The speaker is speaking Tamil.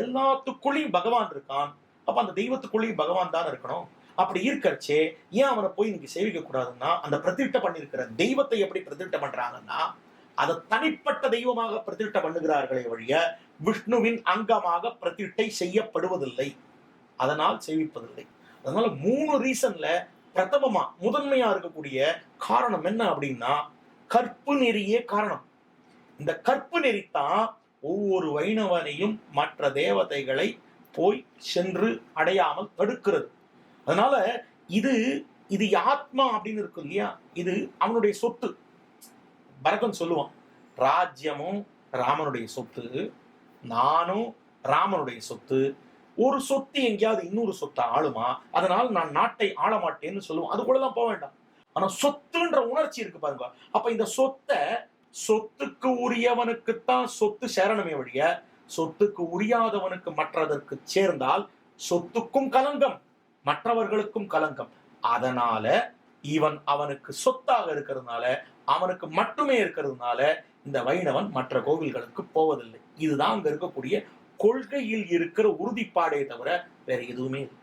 எல்லாத்துக்குள்ளேயும் பகவான் இருக்கான். அப்ப அந்த தெய்வத்துக்குள்ளேயும் பகவான் தான் இருக்கணும். அப்படி இருக்கச்சே ஏன் அவனை போய் நீங்க சேவிக்க கூடாதுன்னா அந்த பிரதிஷ்டை பண்ணியிருக்கிற தெய்வத்தை எப்படி பிரதிஷ்டை பண்றாங்கன்னா அதை தனிப்பட்ட தெய்வமாக பிரதிஷ்டை பண்ணுகிறார்களே வழிய விஷ்ணுவின் அங்கமாக பிரதிட்டை செய்யப்படுவதில்லை. அதனால் சேவிப்பதில்லை. அதனால மூணு ரீசன்ல பிரதமமா முதன்மையா இருக்கக்கூடிய காரணம் என்ன அப்படின்னா கற்பு நெறியே காரணம். இந்த கற்பு நெறித்தான் ஒவ்வொரு வைணவனையும் மற்ற தேவதைகளை போய் சென்று அடையாமல் தடுக்கிறது. அதனால இது இது ஆத்மா அப்படின்னு இருக்கு இல்லையா? இது அவனுடைய சொத்து. பரதன் சொல்லுவான் ராஜ்யமும் ராமனுடைய சொத்து நானும் ராமனுடைய சொத்து. ஒரு சொத்து எங்கேயாவது இன்னொரு சொத்தை ஆளுமா? அதனால் நான் நாட்டை ஆள மாட்டேன்னு சொல்லுவோம் அது கூட போக வேண்டாம். ஆனா சொத்துன்ற உணர்ச்சி இருக்கு பாருங்க. அப்ப இந்த சொத்தை சொத்துக்கு உரியவனுக்குத்தான் சொத்து சேரணுமே வழிய சொத்துக்கு உரியாதவனுக்கு மற்றதற்கு சேர்ந்தால் சொத்துக்கும் கலங்கம் மற்றவர்களுக்கும் கலங்கம். அதனால இவன் அவனுக்கு சொத்தாக இருக்கிறதுனால அவனுக்கு மட்டுமே இருக்கிறதுனால இந்த வைணவன் மற்ற கோவில்களுக்கு போவதில்லை. இதுதான் அங்க இருக்கக்கூடிய கொள்கையில் இருக்கிற உறுதிப்பாடே தவிர வேற எதுவுமே இல்லை.